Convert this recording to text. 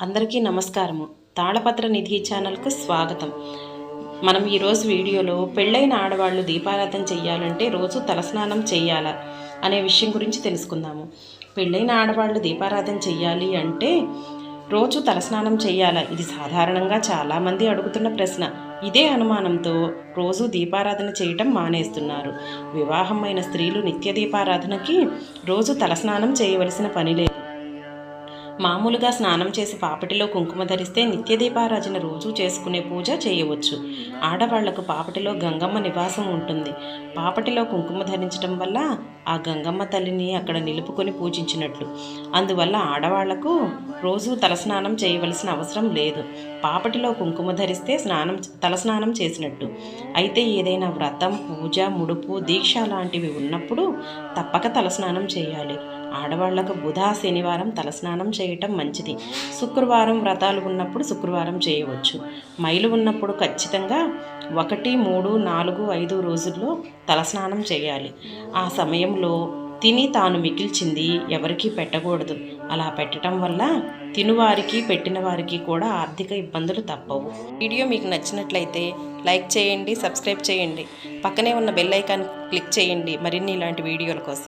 అందరికీ నమస్కారము. తాళపత్ర నిధి ఛానల్కు స్వాగతం. మనం ఈరోజు వీడియోలో పెళ్ళైన ఆడవాళ్ళు దీపారాధన చెయ్యాలంటే రోజు తలస్నానం చేయాలా అనే విషయం గురించి తెలుసుకుందాము. పెళ్ళైన ఆడవాళ్ళు దీపారాధన చెయ్యాలి అంటే రోజు తలస్నానం చేయాలా ఇది సాధారణంగా చాలామంది అడుగుతున్న ప్రశ్న. ఇదే అనుమానంతో రోజు దీపారాధన చేయటం మానేస్తున్నారు. వివాహమైన స్త్రీలు నిత్య దీపారాధనకి రోజు తలస్నానం చేయవలసిన పని లేదు. మామూలుగా స్నానం చేసి పాపటిలో కుంకుమ ధరిస్తే నిత్యదీపారాజన రోజు చేసుకునే పూజ చేయవచ్చు. ఆడవాళ్ళకు పాపటిలో గంగమ్మ నివాసం ఉంటుంది. పాపటిలో కుంకుమ ధరించడం వల్ల ఆ గంగమ్మ తల్లిని అక్కడ నిలుపుకొని పూజించినట్లు. అందువల్ల ఆడవాళ్ళకు రోజు తలస్నానం చేయవలసిన అవసరం లేదు. పాపటిలో కుంకుమ ధరిస్తే స్నానం తలస్నానం చేసినట్టు. అయితే ఏదైనా వ్రతం పూజ ముడుపు దీక్ష లాంటివి ఉన్నప్పుడు తప్పక తలస్నానం చేయాలి. ఆడవాళ్ళకు బుధ శనివారం తలస్నానం చేయటం మంచిది. శుక్రవారం వ్రతాలు ఉన్నప్పుడు శుక్రవారం చేయవచ్చు. మైలు ఉన్నప్పుడు ఖచ్చితంగా ఒకటి మూడు నాలుగు ఐదు రోజుల్లో తలస్నానం చేయాలి. ఆ సమయంలో తిని తాను మిగిల్చింది ఎవరికీ పెట్టకూడదు. అలా పెట్టడం వల్ల తినువారికి పెట్టిన వారికి కూడా ఆర్థిక ఇబ్బందులు తప్పవు. వీడియో మీకు నచ్చినట్లయితే లైక్ చేయండి సబ్స్క్రైబ్ చేయండి. పక్కనే ఉన్న బెల్ ఐకాన్ క్లిక్ చేయండి. మరిన్ని ఇలాంటి వీడియోల కోసం.